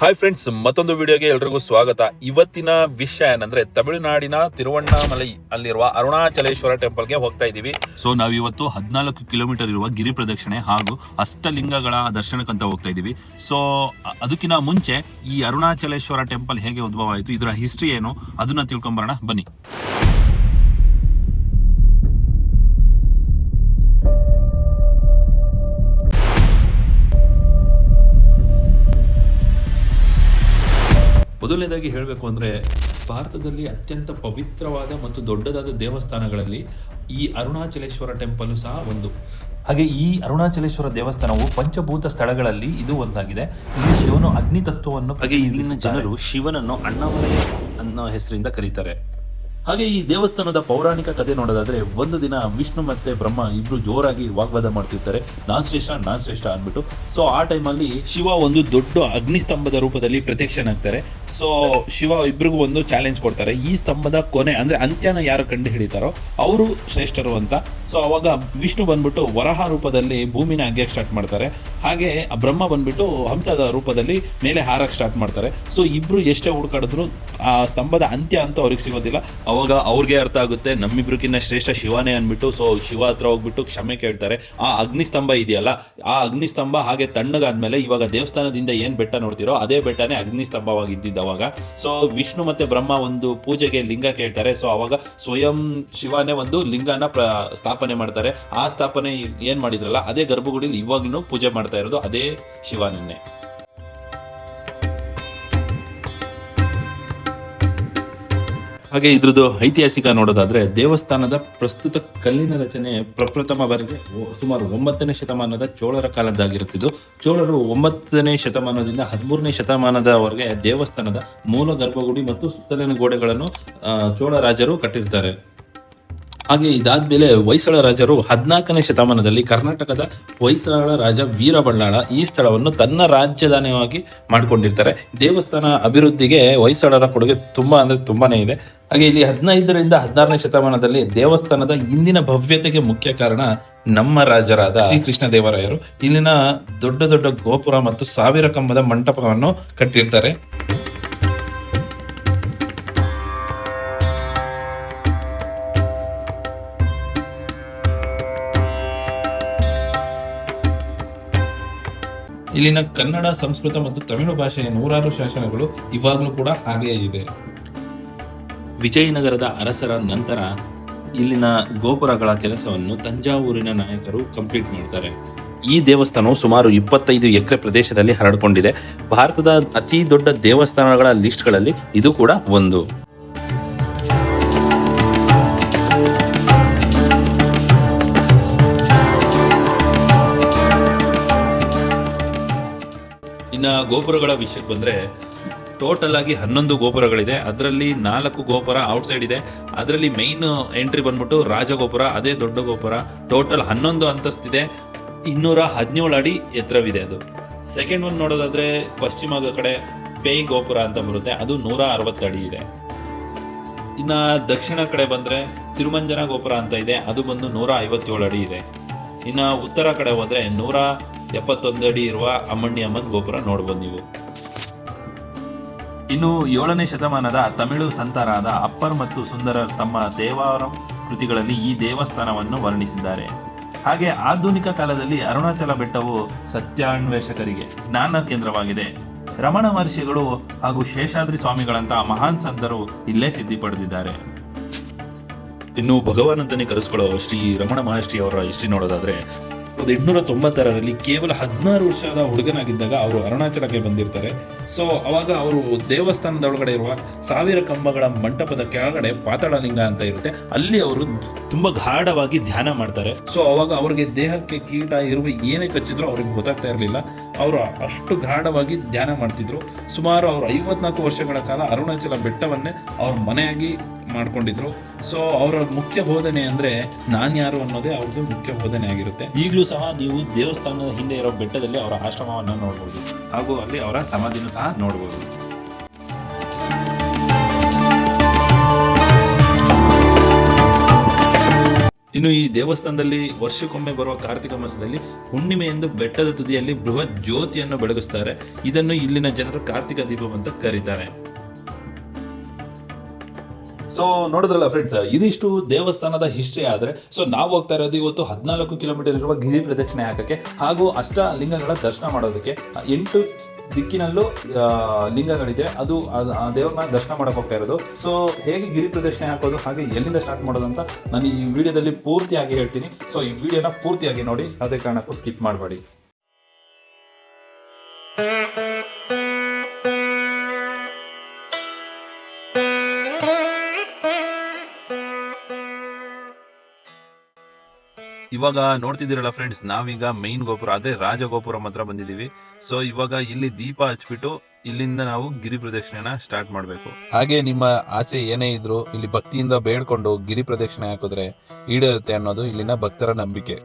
Hi friends ಮತ್ತೊಂದು ವಿಡಿಯೋಗೆ ಎಲ್ರಿಗೂ ಸ್ವಾಗತ. ಇವತ್ತಿನ ವಿಷಯ ಏನಂದ್ರೆ, ತಮಿಳುನಾಡಿನ ತಿರುವಣ್ಣಾಮಲೈ ಅಲ್ಲಿರುವ ಅರುಣಾಚಲೇಶ್ವರ ಟೆಂಪಲ್ಗೆ ಹೋಗ್ತಾ ಇದೀವಿ ಸೊ ನಾವು ಇವತ್ತು ಹದಿನಾಲ್ಕು ಕಿಲೋಮೀಟರ್ ಇರುವ ಗಿರಿ ಪ್ರದಕ್ಷಿಣೆ ಹಾಗೂ ಅಷ್ಟಲಿಂಗಗಳ ದರ್ಶನಕ್ಕಂತ ಹೋಗ್ತಾ ಇದೀವಿ ಸೊ ಅದಕ್ಕಿಂತ ಮುಂಚೆ ಈ ಅರುಣಾಚಲೇಶ್ವರ ಟೆಂಪಲ್ ಹೇಗೆ ಉದ್ಭವ ಆಯಿತು, ಇದರ ಹಿಸ್ಟ್ರಿ ಏನು, ಅದನ್ನ ತಿಳ್ಕೊಂಬರೋಣ. ಬನ್ನಿ. ಮೊದಲನೇದಾಗಿ ಹೇಳಬೇಕು ಅಂದರೆ ಭಾರತದಲ್ಲಿ ಅತ್ಯಂತ ಪವಿತ್ರವಾದ ಮತ್ತು ದೊಡ್ಡದಾದ ದೇವಸ್ಥಾನಗಳಲ್ಲಿ ಈ ಅರುಣಾಚಲೇಶ್ವರ ಟೆಂಪಲ್ ಸಹ ಒಂದು. ಹಾಗೆ ಈ ಅರುಣಾಚಲೇಶ್ವರ ದೇವಸ್ಥಾನವು ಪಂಚಭೂತ ಸ್ಥಳಗಳಲ್ಲಿ ಇದು ಒಂದಾಗಿದೆ. ಇಲ್ಲಿ ಶಿವನು ಅಗ್ನಿ ತತ್ವವನ್ನು ಹಾಗೆ ಇಲ್ಲಿನ ಜನರು ಶಿವನನ್ನು ಅಣ್ಣಾಮಲೈ ಅನ್ನೋ ಹೆಸರಿಂದ ಕರೀತಾರೆ. ಹಾಗೆ ಈ ದೇವಸ್ಥಾನದ ಪೌರಾಣಿಕ ಕಥೆ ನೋಡೋದಾದ್ರೆ ಒಂದು ದಿನ ವಿಷ್ಣು ಮತ್ತೆ ಬ್ರಹ್ಮ ಇಬ್ರು ಜೋರಾಗಿ ವಾಗ್ವಾದ ಮಾಡ್ತಿರ್ತಾರೆ. ನಾನ್ ಶ್ರೇಷ್ಠ ನಾನ್ ಶ್ರೇಷ್ಠ ಅಂದ್ಬಿಟ್ಟು. ಸೊ ಆ ಟೈಮಲ್ಲಿ ಶಿವ ಒಂದು ದೊಡ್ಡ ಅಗ್ನಿಸ್ತಂಭದ ರೂಪದಲ್ಲಿ ಪ್ರತ್ಯಕ್ಷನಾಗ್ತಾರೆ. ಸೊ ಶಿವ ಇಬ್ರಿಗೂ ಒಂದು ಚಾಲೆಂಜ್ ಕೊಡ್ತಾರೆ. ಈ ಸ್ತಂಭದ ಕೊನೆ, ಅಂದ್ರೆ ಅಂತ್ಯನ ಯಾರು ಕಂಡು ಹಿಡಿತಾರೋ ಅವರು ಶ್ರೇಷ್ಠರು ಅಂತ. ಸೊ ಅವಾಗ ವಿಷ್ಣು ಬಂದ್ಬಿಟ್ಟು ವರಹ ರೂಪದಲ್ಲಿ ಭೂಮಿನ ಅಗ್ಯಕ್ಕೆ ಸ್ಟಾರ್ಟ್ ಮಾಡ್ತಾರೆ. ಹಾಗೆ ಬ್ರಹ್ಮ ಬಂದ್ಬಿಟ್ಟು ಹಂಸದ ರೂಪದಲ್ಲಿ ಮೇಲೆ ಹಾರಕ್ಕೆ ಸ್ಟಾರ್ಟ್ ಮಾಡ್ತಾರೆ. ಸೊ ಇಬ್ರು ಎಷ್ಟೇ ಹುಡುಕಾಡಿದ್ರು ಆ ಸ್ತಂಭದ ಅಂತ್ಯ ಅಂತ ಅವ್ರಿಗೆ ಸಿಗೋದಿಲ್ಲ. ಅವಾಗ ಅವ್ರಿಗೆ ಅರ್ಥ ಆಗುತ್ತೆ ನಮ್ಮಿಬ್ರಿಗಿನ್ನ ಶ್ರೇಷ್ಠ ಶಿವನೇ ಅಂದ್ಬಿಟ್ಟು ಸೊ ಶಿವ ಹತ್ರ ಹೋಗ್ಬಿಟ್ಟು ಕ್ಷಮೆ ಕೇಳ್ತಾರೆ. ಆ ಅಗ್ನಿಸ್ತಂಭ ಇದೆಯಲ್ಲ, ಆ ಅಗ್ನಿಸ್ತಂಭ ಹಾಗೆ ತಣ್ಣಗಾದ್ಮೇಲೆ ಇವಾಗ ದೇವಸ್ಥಾನದಿಂದ ಏನು ಬೆಟ್ಟ ನೋಡ್ತಿರೋ ಅದೇ ಬೆಟ್ಟನೇ ಅಗ್ನಿಸ್ತಂಭವಾಗಿ ಇದ್ದಿದ್ದು ಅವಾಗ. ಸೊ ವಿಷ್ಣು ಮತ್ತೆ ಬ್ರಹ್ಮ ಒಂದು ಪೂಜೆಗೆ ಲಿಂಗ ಕೇಳ್ತಾರೆ. ಸೊ ಅವಾಗ ಸ್ವಯಂ ಶಿವನೇ ಒಂದು ಲಿಂಗನ ಸ್ಥಾಪನೆ ಮಾಡ್ತಾರೆ. ಆ ಸ್ಥಾಪನೆ ಏನ್ ಮಾಡಿದ್ರಲ್ಲ, ಅದೇ ಗರ್ಭಗುಡಿಲಿ ಇವಾಗ್ಲೂ ಪೂಜೆ ಮಾಡ್ತಾ ಇರೋದು ಅದೇ ಶಿವನನ್ನೇ ಹಾಗೆ ಇದ್ರದ್ದು ಐತಿಹಾಸಿಕ ನೋಡೋದಾದ್ರೆ ದೇವಸ್ಥಾನದ ಪ್ರಸ್ತುತ ಕಲ್ಲಿನ ರಚನೆ ಪ್ರಪ್ರಥಮ ಬಾರಿಗೆ ಸುಮಾರು ಒಂಬತ್ತನೇ ಶತಮಾನದ ಚೋಳರ ಕಾಲದ್ದಾಗಿರುತ್ತಿದ್ದು, ಚೋಳರು ಒಂಬತ್ತನೇ ಶತಮಾನದಿಂದ ಹದಿಮೂರನೇ ಶತಮಾನದವರೆಗೆ ದೇವಸ್ಥಾನದ ಮೂಲ ಗರ್ಭಗುಡಿ ಮತ್ತು ಸುತ್ತಲಿನ ಗೋಡೆಗಳನ್ನು ಚೋಳ ರಾಜರು ಕಟ್ಟಿರ್ತಾರೆ ಹಾಗೆ ಇದಾದ್ಮೇಲೆ ಹೊಯ್ಸಳ ರಾಜರು ಹದಿನಾಲ್ಕನೇ ಶತಮಾನದಲ್ಲಿ ಕರ್ನಾಟಕದ ಹೊಯ್ಸಳ ರಾಜ ವೀರಬಳ್ಳಾಳ ಈ ಸ್ಥಳವನ್ನು ತನ್ನ ರಾಜಧಾನಿಯಾಗಿ ಮಾಡಿಕೊಂಡಿರ್ತಾರೆ. ದೇವಸ್ಥಾನ ಅಭಿವೃದ್ಧಿಗೆ ಹೊಯ್ಸಳರ ಕೊಡುಗೆ ತುಂಬಾ ಅಂದ್ರೆ ತುಂಬಾನೇ ಇದೆ. ಹಾಗೆ ಇಲ್ಲಿ ಹದಿನೈದರಿಂದ ಹದಿನಾರನೇ ಶತಮಾನದಲ್ಲಿ ದೇವಸ್ಥಾನದ ಇಂದಿನ ಭವ್ಯತೆಗೆ ಮುಖ್ಯ ಕಾರಣ ನಮ್ಮ ರಾಜರಾದ ಶ್ರೀಕೃಷ್ಣ ದೇವರಾಯರು. ಇಲ್ಲಿನ ದೊಡ್ಡ ದೊಡ್ಡ ಗೋಪುರ ಮತ್ತು ಸಾವಿರ ಕಂಬದ ಮಂಟಪವನ್ನು ಕಟ್ಟಿರ್ತಾರೆ. ಇಲ್ಲಿನ ಕನ್ನಡ, ಸಂಸ್ಕೃತ ಮತ್ತು ತಮಿಳು ಭಾಷೆಯ ನೂರಾರು ಶಾಸನಗಳು ಇವಾಗಲೂ ಕೂಡ ಹಾಗೆಯೇ ಇದೆ. ವಿಜಯನಗರದ ಅರಸರ ನಂತರ ಇಲ್ಲಿನ ಗೋಪುರಗಳ ಕೆಲಸವನ್ನು ತಂಜಾವೂರಿನ ನಾಯಕರು ಕಂಪ್ಲೀಟ್ ಮಾಡ್ತಾರೆ. ಈ ದೇವಸ್ಥಾನವು ಸುಮಾರು ಇಪ್ಪತ್ತೈದು ಎಕರೆ ಪ್ರದೇಶದಲ್ಲಿ ಹರಡಿಕೊಂಡಿದೆ. ಭಾರತದ ಅತಿ ದೊಡ್ಡ ದೇವಸ್ಥಾನಗಳ ಲಿಸ್ಟ್ಗಳಲ್ಲಿ ಇದು ಕೂಡ ಒಂದು. ಇನ್ನು ಗೋಪುರಗಳ ವಿಷಯಕ್ಕೆ ಬಂದ್ರೆ ಟೋಟಲ್ ಆಗಿ ಹನ್ನೊಂದು ಗೋಪುರಗಳಿದೆ. ಅದರಲ್ಲಿ ನಾಲ್ಕು ಗೋಪುರ ಔಟ್ಸೈಡ್ ಇದೆ. ಅದರಲ್ಲಿ ಮೈನ್ ಎಂಟ್ರಿ ಬಂದ್ಬಿಟ್ಟು ರಾಜಗೋಪುರ ಅದೇ ದೊಡ್ಡ ಗೋಪುರ. ಟೋಟಲ್ ಹನ್ನೊಂದು ಅಂತಸ್ತಿದೆ. ಇನ್ನೂರ ಹದಿನೇಳು ಅಡಿ ಎತ್ತರವಿದೆ ಅದು. ಸೆಕೆಂಡ್ ಒನ್ ನೋಡೋದಾದ್ರೆ ಪಶ್ಚಿಮ ಕಡೆ ಪೇಯ್ ಗೋಪುರ ಅಂತ ಬರುತ್ತೆ. ಅದು ನೂರ ಅಡಿ ಇದೆ. ಇನ್ನ ದಕ್ಷಿಣ ಕಡೆ ಬಂದ್ರೆ ತಿರುಮಂಜನ ಗೋಪುರ ಅಂತ ಇದೆ. ಅದು ಬಂದು ನೂರ ಐವತ್ತೇಳು ಅಡಿ ಇದೆ. ಇನ್ನ ಉತ್ತರ ಕಡೆ ಹೋದರೆ ನೂರ ಎಪ್ಪತ್ತೊಂದು ಅಡಿ ಇರುವ ಅಮ್ಮಣ್ಣಿ ಅಮ್ಮನ್ ಗೋಪುರ ನೋಡ್ಬೋದು ನೀವು. ಇನ್ನು ಏಳನೇ ಶತಮಾನದ ತಮಿಳು ಸಂತರಾದ ಅಪ್ಪರ್ ಮತ್ತು ಸುಂದರ ತಮ್ಮ ದೇವಾರಂ ಕೃತಿಗಳಲ್ಲಿ ಈ ದೇವಸ್ಥಾನವನ್ನು ವರ್ಣಿಸಿದ್ದಾರೆ. ಹಾಗೆ ಆಧುನಿಕ ಕಾಲದಲ್ಲಿ ಅರುಣಾಚಲ ಬೆಟ್ಟವು ಸತ್ಯಾನ್ವೇಷಕರಿಗೆ ಜ್ಞಾನ ಕೇಂದ್ರವಾಗಿದೆ. ರಮಣ ಮಹರ್ಷಿಗಳು ಹಾಗೂ ಶೇಷಾದ್ರಿ ಸ್ವಾಮಿಗಳಂತಹ ಮಹಾನ್ ಸಂತರು ಇಲ್ಲೇ ಸಿದ್ಧಿ ಪಡೆದಿದ್ದಾರೆ. ಇನ್ನು ಭಗವಾನಂದನೇ ಕರೆಸ್ಕೊಳ್ಳೋ ಶ್ರೀ ರಮಣ ಮಹರ್ಷಿ ಅವರ ಹಿಸ್ಟ್ರಿ ನೋಡೋದಾದ್ರೆ ಒಂದು ಎಂಟುನೂರ ತೊಂಬತ್ತಾರರಲ್ಲಿ ಕೇವಲ ಹದಿನಾರು ವರ್ಷದ ಹುಡುಗನಾಗಿದ್ದಾಗ ಅವರು ಅರುಣಾಚಲಕ್ಕೆ ಬಂದಿರ್ತಾರೆ. ಸೊ ಅವಾಗ ಅವರು ದೇವಸ್ಥಾನದ ಒಳಗಡೆ ಇರುವ ಸಾವಿರ ಕಂಬಗಳ ಮಂಟಪದ ಕೆಳಗಡೆ ಪಾತಾಳಲಿಂಗ ಅಂತ ಇರುತ್ತೆ. ಅಲ್ಲಿ ಅವರು ತುಂಬಾ ಗಾಢವಾಗಿ ಧ್ಯಾನ ಮಾಡ್ತಾರೆ. ಸೊ ಅವಾಗ ಅವ್ರಿಗೆ ದೇಹಕ್ಕೆ ಕೀಟ, ಇರುವ ಏನೇ ಕಚ್ಚಿದ್ರು ಅವ್ರಿಗೆ ಗೊತ್ತಾಗ್ತಾ ಇರಲಿಲ್ಲ. ಅವರು ಅಷ್ಟು ಗಾಢವಾಗಿ ಧ್ಯಾನ ಮಾಡ್ತಿದ್ರು. ಸುಮಾರು ಅವರು ಐವತ್ನಾಲ್ಕು ವರ್ಷಗಳ ಕಾಲ ಅರುಣಾಚಲ ಬೆಟ್ಟವನ್ನೇ ಅವ್ರ ಮನೆಯಾಗಿ ಮಾಡ್ಕೊಂಡಿದ್ರು. ಸೊ ಅವರ ಮುಖ್ಯ ಬೋಧನೆ ಅಂದ್ರೆ ನಾನು ಯಾರು ಅನ್ನೋದೇ ಅವ್ರದ್ದು ಮುಖ್ಯ ಬೋಧನೆ ಆಗಿರುತ್ತೆ. ಈಗಲೂ ಸಹ ನೀವು ದೇವಸ್ಥಾನದ ಹಿಂದೆ ಇರೋ ಬೆಟ್ಟದಲ್ಲಿ ಅವರ ಆಶ್ರಮವನ್ನು ನೋಡ್ಬೋದು. ಹಾಗೂ ಅಲ್ಲಿ ಅವರ ಸಮಾಧಿನೂ ಸಹ ನೋಡ್ಬೋದು. ಇನ್ನು ಈ ದೇವಸ್ಥಾನದಲ್ಲಿ ವರ್ಷಕ್ಕೊಮ್ಮೆ ಬರುವ ಕಾರ್ತಿಕ ಮಾಸದಲ್ಲಿ ಹುಣ್ಣಿಮೆ ಎಂದು ಬೆಟ್ಟದ ತುದಿಯಲ್ಲಿ ಬೃಹತ್ ಜ್ಯೋತಿಯನ್ನು ಬೆಳಗಿಸ್ತಾರೆ. ಇದನ್ನು ಇಲ್ಲಿನ ಜನರು ಕಾರ್ತಿಕ ದೀಪವಂತ ಕರೀತಾರೆ. ಸೊ ನೋಡಿದ್ರಲ್ಲ ಫ್ರೆಂಡ್ಸ್ ಇದಿಷ್ಟು ದೇವಸ್ಥಾನದ ಹಿಸ್ಟ್ರಿ ಆದರೆ ಸೊ ನಾವು ಹೋಗ್ತಾ ಇರೋದು ಇವತ್ತು ಹದಿನಾಲ್ಕು ಕಿಲೋಮೀಟರ್ ಇರುವ ಗಿರಿ ಪ್ರದಕ್ಷಿಣೆ ಹಾಕಕ್ಕೆ ಹಾಗೂ ಅಷ್ಟ ಲಿಂಗಗಳ ದರ್ಶನ ಮಾಡೋದಕ್ಕೆ ಎಂಟು ದಿಕ್ಕಿನಲ್ಲೂ ಲಿಂಗಗಳಿದೆ. ಅದು ಆ ದೇವ್ರನ್ನ ದರ್ಶನ ಮಾಡಕ್ಕೆ ಹೋಗ್ತಾ ಇರೋದು. ಸೊ ಹೇಗೆ ಗಿರಿ ಪ್ರದಕ್ಷಿಣೆ ಹಾಕೋದು, ಹಾಗೆ ಎಲ್ಲಿಂದ ಸ್ಟಾರ್ಟ್ ಮಾಡೋದು ಅಂತ ನಾನು ಈ ವಿಡಿಯೋದಲ್ಲಿ ಪೂರ್ತಿಯಾಗಿ ಹೇಳ್ತೀನಿ. ಸೊ ಈ ವಿಡಿಯೋನ ಪೂರ್ತಿಯಾಗಿ ನೋಡಿ, ಅದೇ ಕಾರಣಕ್ಕೂ ಸ್ಕಿಪ್ ಮಾಡಬೇಡಿ. ಇವಾಗ ನೋಡ್ತಿದ್ದೀರಲ್ಲ ಫ್ರೆಂಡ್ಸ್ ನಾವೀಗ ಮೈನ್ ಗೋಪುರ ಅಂದರೆ ರಾಜ ಗೋಪುರ ಹತ್ರ ಬಂದಿದ್ದೀವಿ. ಸೊ ಇವಾಗ ಇಲ್ಲಿ ದೀಪ ಹಚ್ಬಿಟ್ಟು ಇಲ್ಲಿಂದ ನಾವು ಗಿರಿ ಪ್ರದಕ್ಷಿಣೆನ ಸ್ಟಾರ್ಟ್ ಮಾಡಬೇಕು. ಹಾಗೆ ನಿಮ್ಮ ಆಸೆ ಏನೇ ಇದ್ರು ಇಲ್ಲಿ ಭಕ್ತಿಯಿಂದ ಬೇಡ್ಕೊಂಡು ಗಿರಿ ಪ್ರದಕ್ಷಿಣೆ ಹಾಕಿದ್ರೆ ಈಡೇರುತ್ತೆ ಅನ್ನೋದು ಇಲ್ಲಿನ ಭಕ್ತರ ನಂಬಿಕೆ.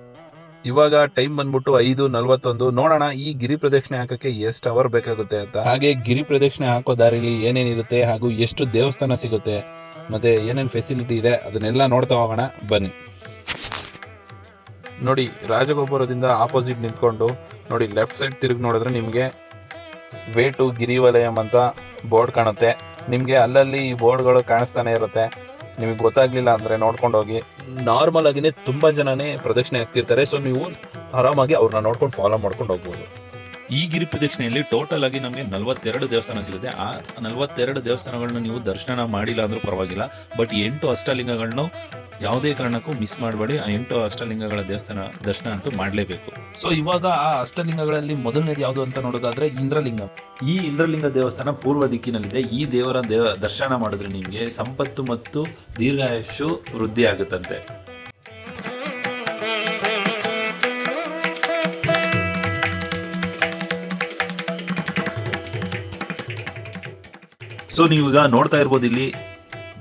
ಇವಾಗ ಟೈಮ್ ಬಂದ್ಬಿಟ್ಟು ಐದು ನಲ್ವತ್ತೊಂದು. ನೋಡೋಣ ಈ ಗಿರಿ ಪ್ರದಕ್ಷಿಣೆ ಹಾಕಕ್ಕೆ ಎಷ್ಟು ಅವರ್ ಬೇಕಾಗುತ್ತೆ ಅಂತ. ಹಾಗೆ ಗಿರಿ ಪ್ರದಕ್ಷಿಣೆ ಹಾಕೋ ದಾರಿಲಿ ಏನೇನಿರುತ್ತೆ ಹಾಗೂ ಎಷ್ಟು ದೇವಸ್ಥಾನ ಸಿಗುತ್ತೆ ಮತ್ತೆ ಏನೇನು ಫೆಸಿಲಿಟಿ ಇದೆ ಅದನ್ನೆಲ್ಲ ನೋಡ್ತಾ ಹೋಗೋಣ. ಬನ್ನಿ. ನೋಡಿ, ರಾಜಗೋಪುರದಿಂದ ಆಪೋಸಿಟ್ ನಿಂತ್ಕೊಂಡು ನೋಡಿ ಲೆಫ್ಟ್ ಸೈಡ್ ತಿರುಗಿ ನೋಡಿದ್ರೆ ನಿಮಗೆ ವೇ ಟು ಗಿರಿವಲಯಂ ಅಂತ ಬೋರ್ಡ್ ಕಾಣುತ್ತೆ. ನಿಮಗೆ ಅಲ್ಲಲ್ಲಿ ಈ ಬೋರ್ಡ್ಗಳು ಕಾಣಿಸ್ತಾನೆ ಇರುತ್ತೆ. ನಿಮಗೆ ಗೊತ್ತಾಗ್ಲಿಲ್ಲ ಅಂದರೆ ನೋಡ್ಕೊಂಡು ಹೋಗಿ. ನಾರ್ಮಲ್ ಆಗಿನೇ ತುಂಬ ಜನನೇ ಪ್ರದಕ್ಷಿಣೆ ಆಗ್ತಿರ್ತಾರೆ ಸೊ ನೀವು ಆರಾಮಾಗಿ ಅವ್ರನ್ನ ನೋಡ್ಕೊಂಡು ಫಾಲೋ ಮಾಡ್ಕೊಂಡು ಹೋಗ್ಬೋದು. ಈ ಗಿರಿ ಪ್ರದಕ್ಷಿಣೆಯಲ್ಲಿ ಟೋಟಲ್ ಆಗಿ ನಮಗೆ ನಲವತ್ತೆರಡು ದೇವಸ್ಥಾನ ಸಿಗುತ್ತೆ. ಆ ನಲವತ್ತೆರಡು ದೇವಸ್ಥಾನಗಳನ್ನ ನೀವು ದರ್ಶನ ಮಾಡಿಲ್ಲ ಅಂದ್ರೂ ಪರವಾಗಿಲ್ಲ. ಬಟ್ ಎಂಟು ಅಷ್ಟಲಿಂಗಗಳನ್ನು ಯಾವುದೇ ಕಾರಣಕ್ಕೂ ಮಿಸ್ ಮಾಡಬೇಡಿ. ಆ ಎಂಟು ಅಷ್ಟಲಿಂಗಗಳ ದೇವಸ್ಥಾನ ದರ್ಶನ ಅಂತೂ ಮಾಡಲೇಬೇಕು. ಸೊ ಇವಾಗ ಆ ಅಷ್ಟಲಿಂಗಗಳಲ್ಲಿ ಮೊದಲನೇದು ಯಾವುದು ಅಂತ ನೋಡೋದಾದ್ರೆ ಇಂದ್ರಲಿಂಗ. ಈ ಇಂದ್ರಲಿಂಗ ದೇವಸ್ಥಾನ ಪೂರ್ವ ದಿಕ್ಕಿನಲ್ಲಿದೆ. ಈ ದೇವರ ದೇವ ದರ್ಶನ ಮಾಡಿದ್ರೆ ನಿಮಗೆ ಸಂಪತ್ತು ಮತ್ತು ದೀರ್ಘಾಯುಷು ವೃದ್ಧಿ ಆಗುತ್ತಂತೆ ಸೊ ಈಗ ನೋಡ್ತಾ ಇರ್ಬೋದು ಇಲ್ಲಿ